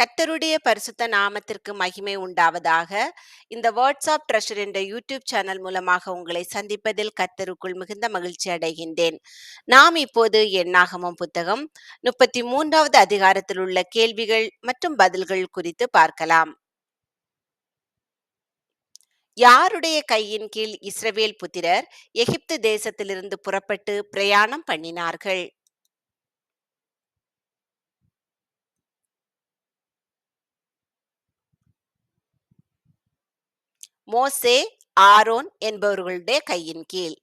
கர்த்தருடைய பரிசுத்த நாமத்திற்கு மகிமை உண்டாவதாக. இந்த வாட்ஸ்அப் ட்ரெஷர் என்ற யூடியூப் சேனல் மூலமாக உங்களை சந்திப்பதில் கர்த்தருக்குள் மிகுந்த மகிழ்ச்சி அடைகின்றேன். நாம் இப்போது எண்ணாகமம் புத்தகம் முப்பத்தி மூன்றாவது அதிகாரத்தில் உள்ள கேள்விகள் மற்றும் பதில்கள் குறித்து பார்க்கலாம். யாருடைய கையின் கீழ் இஸ்ரவேல் புத்திரர் எகிப்து தேசத்திலிருந்து புறப்பட்டு பிரயாணம் பண்ணினார்கள்? மோசே ஆரோன் என்பவர்களுடைய கையின் கீழ்.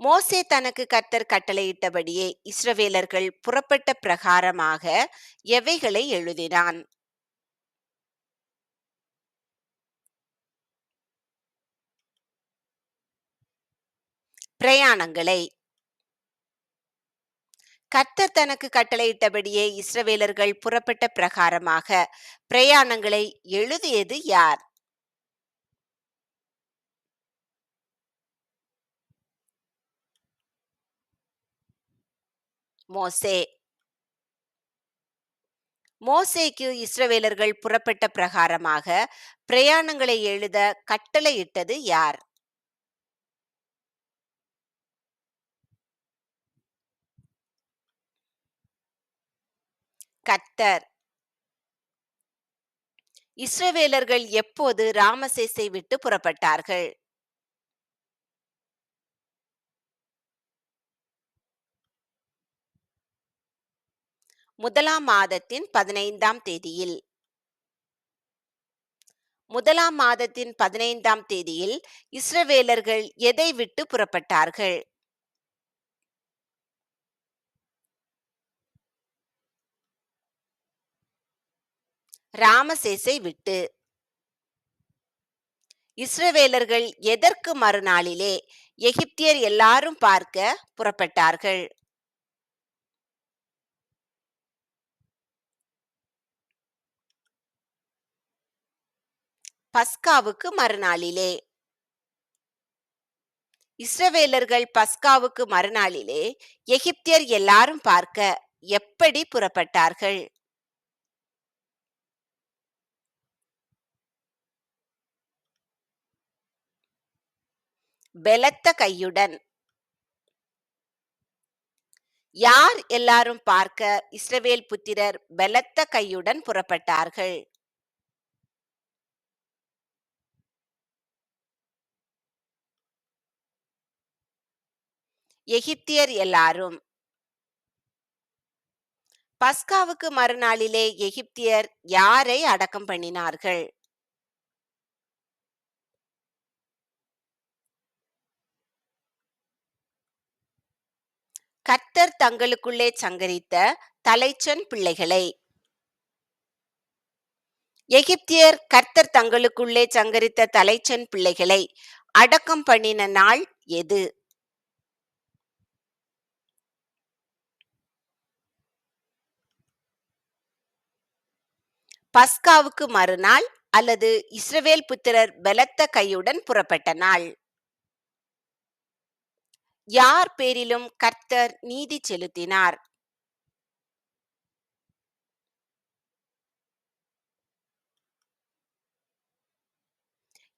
மோசே தனக்கு கர்த்தர் கட்டளையிட்டபடியே இஸ்ரவேலர்கள் புறப்பட்ட பிரகாரமாக எவைகளை எழுதினான்? பிரயாணங்களை கர்த்தர் தனக்கு கட்டளையிட்டபடியே இஸ்ரவேலர்கள் புறப்பட்ட பிரகாரமாக பிரயாணங்களை எழுதியது யார்? மோசே. மோசேக்கு இஸ்ரவேலர்கள் புறப்பட்ட பிரகாரமாக பிரயாணங்களை எழுத கட்டளையிட்டது யார்? கர்த்தர் இஸ்ரவேலர்கள் எப்போது ராமசேசை விட்டு புறப்பட்டார்கள்? முதலாம் மாதத்தின் பதினைந்தாம் தேதியில். முதலாம் மாதத்தின் பதினைந்தாம் தேதியில் இஸ்ரவேலர்கள் எதை விட்டு புறப்பட்டார்கள்? ராமசேசை விட்டு. இஸ்ரவேலர்கள் எதற்கு மறுநாளிலே எகிப்தியர் எல்லாரும் பார்க்க புறப்பட்டார்கள்? பஸ்காவுக்கு மறுநாளிலே. இஸ்ரவேலர்கள் பஸ்காவுக்கு மறுநாளிலே எகிப்தியர் எல்லாரும் பார்க்க எப்படி புறப்பட்டார்கள்? பெலத்த கையுடன். யார் எல்லாரும் பார்க்க இஸ்ரவேல் புத்திரர் பெலத்த கையுடன் புறப்பட்டார்கள்? எகிப்தியர் எல்லாரும். பஸ்காவுக்கு மறுநாளிலே எகிப்தியர் யாரை அடக்கம் பண்ணினார்கள்? கர்த்தர் தங்களுக்குள்ளே சங்கரித்த தலைச்சன் பிள்ளைகளை. எகிப்தியர் கர்த்தர் தங்களுக்குள்ளே சங்கரித்த தலைச்சன் பிள்ளைகளை அடக்கம் பண்ணின நாள் எது? பஸ்காவுக்கு மறுநாள் அல்லது இஸ்ரவேல் புத்திரர் பலத்த கையுடன் புறப்பட்ட நாள். யார் பேரிலும் கர்த்தர் நீதி செலுத்தினார்.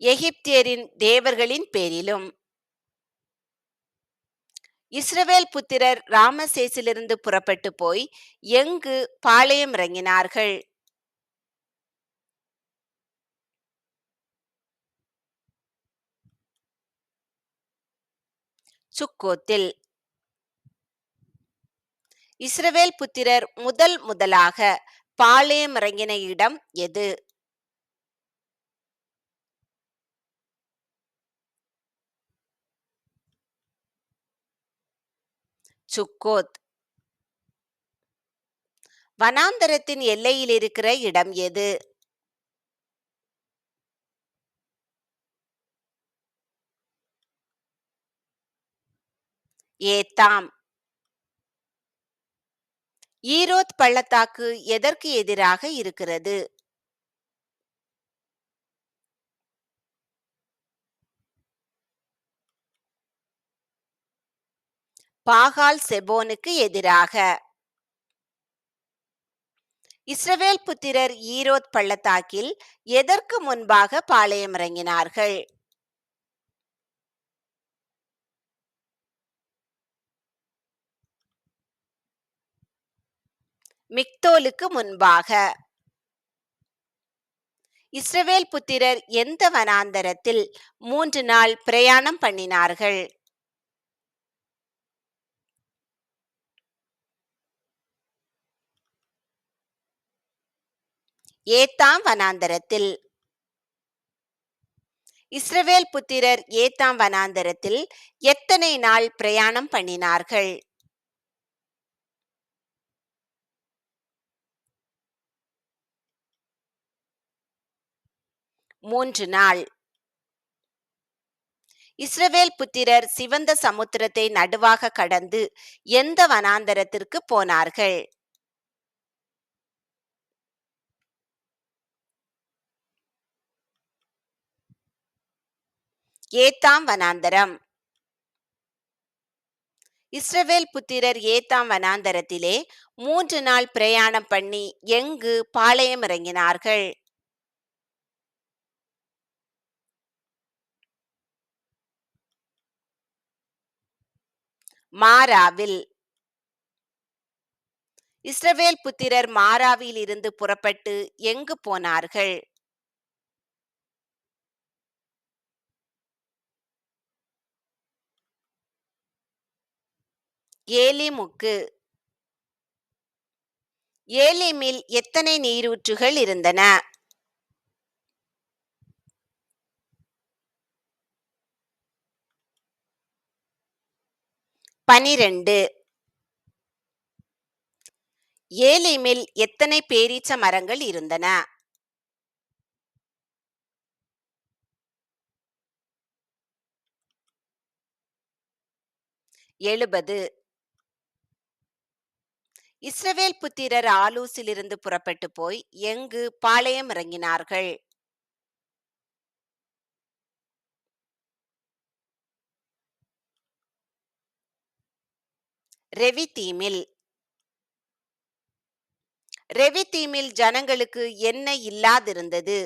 எகிப்தியரின் தேவர்களின் பேரிலும். இஸ்ரவேல் புத்திரர் ராமசேசிலிருந்து புறப்பட்டு போய் எங்கு பாளையம் இறங்கினார்கள். சுக்கோத்தில். இஸ்ரவேல் புத்திரர் முதல் முதலாக பாளையம் இறங்கின இடம் எது? சுக்கோத். வனாந்தரத்தின் எல்லையில் இருக்கிற இடம் எது? ஏத்தாம். ஈரோத் பள்ளத்தாக்கு எதற்கு எதிராக இருக்கிறது? பாகால் செபோனுக்கு எதிராக. இஸ்ரவேல் புத்திரர் ஈரோத் பள்ளத்தாக்கில் எதற்கு முன்பாக பாளையமிறங்கினார்கள் மிக்தோலுக்கு முன்பாக. இஸ்ரவேல் புத்திரர் எந்த வனாந்தரத்தில் மூன்று நாள் பிரயாணம் பண்ணினார்கள்? ஏத்தாம் வனாந்தரத்தில். இஸ்ரவேல் புத்திரர் ஏத்தாம் வனாந்தரத்தில் எத்தனை நாள் பிரயாணம் பண்ணினார்கள்? மூன்று நாள். இஸ்ரவேல் புத்திரர் சிவந்த சமுத்திரத்தை நடுவாக கடந்து எந்த வனாந்தரத்திற்கு போனார்கள்? ஏத்தாம் வனாந்தரம். இஸ்ரவேல் புத்திரர் ஏத்தாம் வனாந்தரத்திலே மூன்று நாள் பிரயாணம் பண்ணி எங்கு பாளையம் இறங்கினார்கள்? மாராவில். இஸ்ரவேல் புத்திரர் மாராவில் இருந்து புறப்பட்டு எங்கு போனார்கள்? ஏலிமுக்கு. ஏலிமில் எத்தனை நீரூற்றுகள் இருந்தன? பனிரெண்டு. ஏலிமில் எத்தனை பேரீச்ச மரங்கள் இருந்தன? எழுபது. இஸ்ரவேல் புத்திரர் ஆலூசிலிருந்து புறப்பட்டு போய் எங்கு பாளையம் இறங்கினார்கள்? ரெவி தீமில் ரெவி தீமில் ஜனங்களுக்கு என்ன இல்லாதிருந்தது?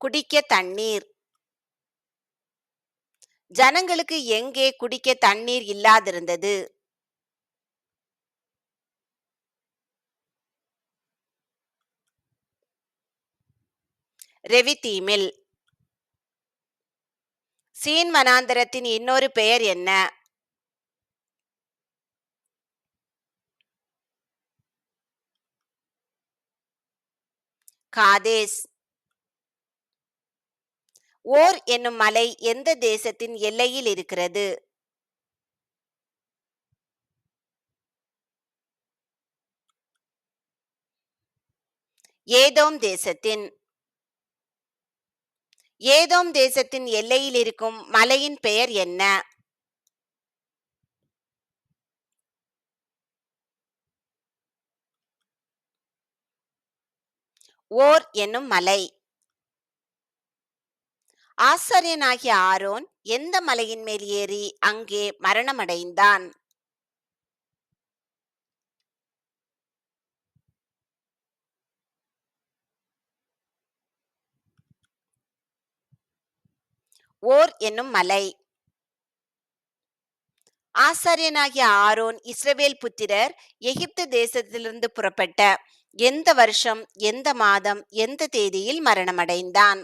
குடிக்க தண்ணீர். ஜனங்களுக்கு எங்கே குடிக்க தண்ணீர் இல்லாதிருந்தது? ரெவிதீமில் சீன் வனாந்தரத்தின் இன்னொரு பெயர் என்ன காதேஸ் ஓர் என்னும் மலை எந்த தேசத்தின் எல்லையில் இருக்கிறது? ஏதோம் தேசத்தின். ஏதோம் தேசத்தின் எல்லையில் இருக்கும் மலையின் பெயர் என்ன? ஓர் என்னும் மலை. ஆசாரியனாகிய ஆரோன் எந்த மலையின் மேல் ஏறி அங்கே மரணமடைந்தான்? ஓர் என்னும் மலை. ஆசாரியனாகிய ஆரோன் இஸ்ரவேல் புத்திரர் எகிப்து தேசத்திலிருந்து புறப்பட்ட எந்த வருஷம் எந்த மாதம் எந்த தேதியில் மரணமடைந்தான்?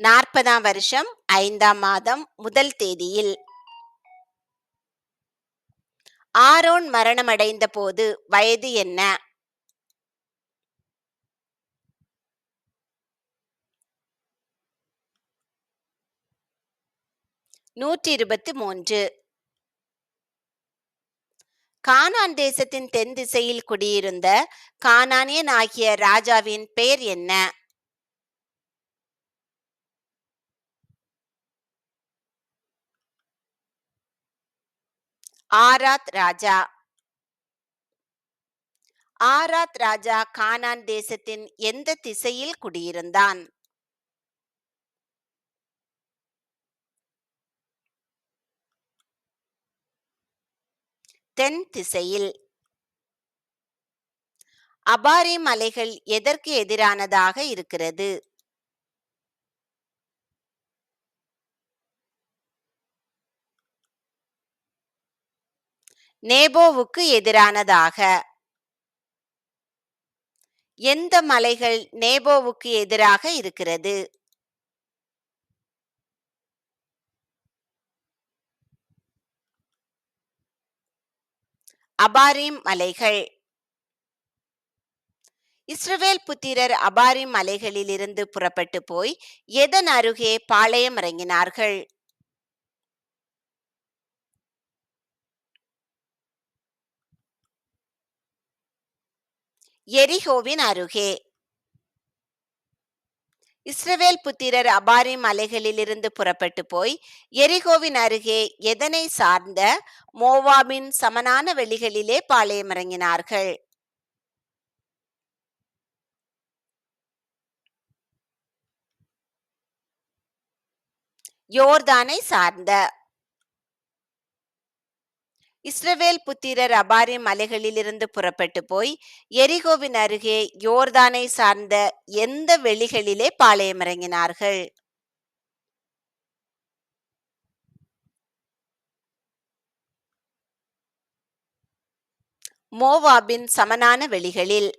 நாற்பதாம் வருஷம் ஐந்தாம் மாதம் முதல் தேதியில். ஆரோன் மரணமடைந்த போது வயது என்ன? நூற்றி இருபத்தி மூன்று கானான் தேசத்தின் தென் திசையில் குடியிருந்த கானானியன் ஆகிய ராஜாவின் பெயர் என்ன? ஆராத் ராஜா. ஆராத் ராஜா கானான் தேசத்தின் எந்த திசையில் குடியிருந்தான்? தென் திசையில். அபாரி மலைகள் எதற்கு எதிரானதாக இருக்கிறது? நேபோவுக்கு எதிரானதாக. எந்த மலைகள் நேபோவுக்கு எதிராக இருக்கிறது? அபாரிம் மலைகள். இஸ்ரவேல் புத்திரர் அபாரிம் மலைகளிலிருந்து புறப்பட்டு போய் எதன் அருகே பாளையம் இறங்கினார்கள்? எரிகோவின் அருகே. இஸ்ரவேல் புத்திரர் அபாரிம் மலைகளிலிருந்து புறப்பட்டு போய் எரிகோவின் அருகே எதனை சார்ந்த மோவாபின் சமனான வெளிகளிலே பாளையமிறங்கினார்கள் யோர்தானை சார்ந்த இஸ்ரவேல் புத்திரர் அபாரி மலைகளிலிருந்து புறப்பட்டு போய் எரிகோவின் அருகே யோர்தானை சார்ந்த எந்த வெளிகளிலே பாளையமிறங்கினார்கள் மோவாபின் சமனான வெளிகளில்.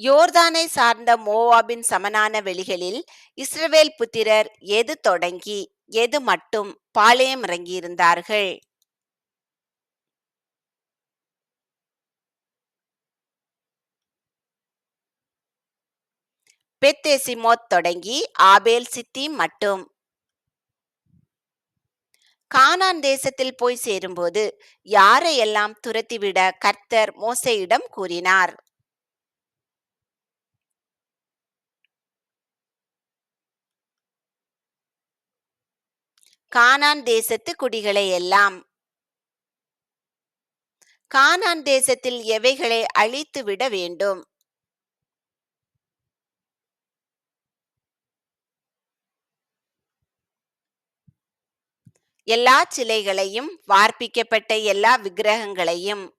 யோர்தானை சார்ந்த மோவாபின் சமனான வெளிகளில் இஸ்ரவேல் புத்திரர் எது தொடங்கி? எது மட்டும் பாளையம் இறங்கியிருந்தார்கள்? பெத்தேசிமோத் தொடங்கி ஆபேல் சித்தி மட்டும். கானான் தேசத்தில் போய் சேரும்போது யாரையெல்லாம் துரத்திவிட கர்த்தர் மோசையிடம் கூறினார்? கானான் தேசத்து குடிகளை எல்லாம். கானான் தேசத்தில் எவைகளை அழித்து விட வேண்டும்? எல்லா சிலைகளையும் வார்ப்பிக்கப்பட்ட எல்லா விக்கிரகங்களையும்.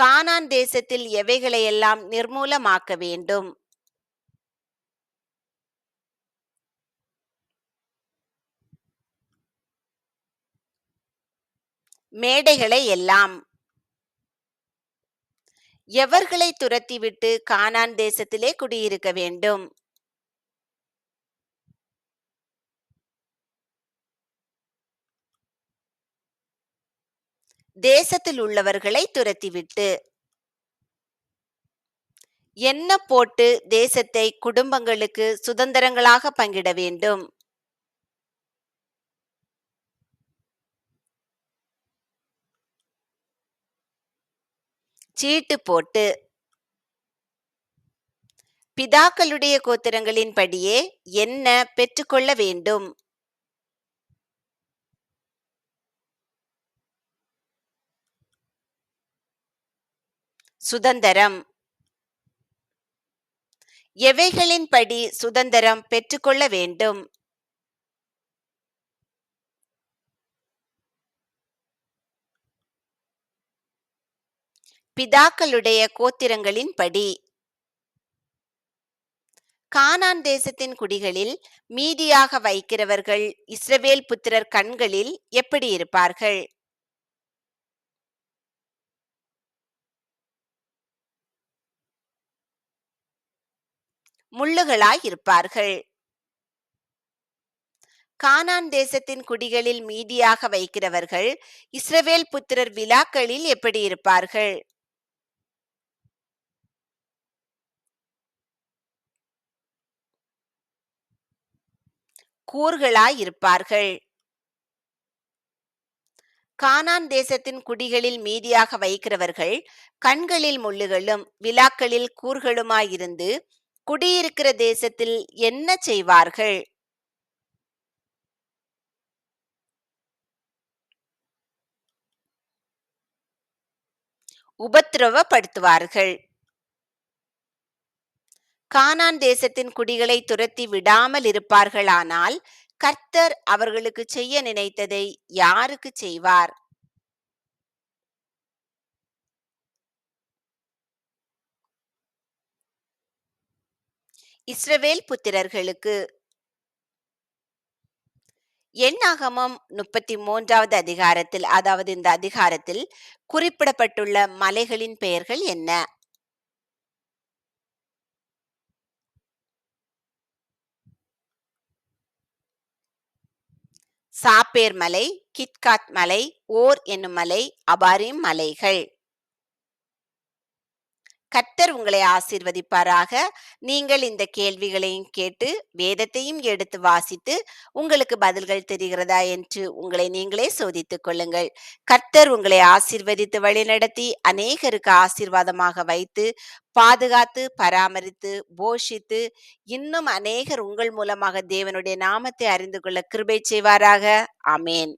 கானான் தேசத்தில் எவைகளையெல்லாம் நிர்மூலமாக்க வேண்டும்? மேடைகளை எல்லாம். எவர்களை துரத்திவிட்டு கானான் தேசத்திலே குடியிருக்க வேண்டும்? தேசத்தில் உள்ளவர்களை துரத்திவிட்டு. என்ன போட்டு தேசத்தை குடும்பங்களுக்கு சுதந்திரங்களாக பங்கிட வேண்டும். சீட்டு போட்டு பிதாக்களுடைய கோத்திரங்களின் படியே என்ன பெற்றுக்கொள்ள வேண்டும்? சுதந்திரம். எவைகளின்படி சுதந்திரம் பெற்றுக்கொள்ள வேண்டும்? பிதாக்களுடைய கோத்திரங்களின்படி. கானான் தேசத்தின் குடிகளில் மீதியாக வைக்கிறவர்கள் இஸ்ரவேல் புத்திரர் கண்களில் எப்படி இருப்பார்கள்? முள்ளுகளாய் இருப்பார்கள். கானான் தேசத்தின் குடிகளில் மீதியாக வைக்கிறவர்கள் இஸ்ரவேல் புத்திரர் விழாக்களில் எப்படி இருப்பார்கள்? கூறுகளாயிருப்பார்கள் கானான் தேசத்தின் குடிகளில் மீதியாக வைக்கிறவர்கள் கண்களில் முள்ளுகளும் விழாக்களில் கூர்களுமாயிருந்து குடியிருக்கிற தேசத்தில் என்ன செய்வார்கள்? உபத்திரவப்படுத்துவார்கள். கானான் தேசத்தின் குடிகளை துரத்தி விடாமல் இருப்பார்களானால் கர்த்தர் அவர்களுக்கு செய்ய நினைத்ததை யாருக்கு செய்வார்? இஸ்ரவேல் புத்திரர்களுக்கு. எண்ணாகமம் முப்பத்தி மூன்றாவது அதிகாரத்தில் அதாவது இந்த அதிகாரத்தில் குறிப்பிடப்பட்டுள்ள மலைகளின் பெயர்கள் என்ன? சாப்பேர் மலை கிட்காட் மலை ஓர் என்னும் மலை அபாரிம் மலைகள். கர்த்தர் உங்களை ஆசீர்வதிப்பாராக. நீங்கள் இந்த கேள்விகளையும் கேட்டு வேதத்தையும் எடுத்து வாசித்து உங்களுக்கு பதில்கள் தெரிகிறதா என்று உங்களை நீங்களே சோதித்துக் கொள்ளுங்கள். கர்த்தர் உங்களை ஆசீர்வதித்து வழிநடத்தி அநேகருக்கு ஆசீர்வாதமாக வைத்து பாதுகாத்து பராமரித்து போஷித்து இன்னும் அநேகர் உங்கள் மூலமாக தேவனுடைய நாமத்தை அறிந்து கொள்ள கிருபை செய்வாராக. அமேன்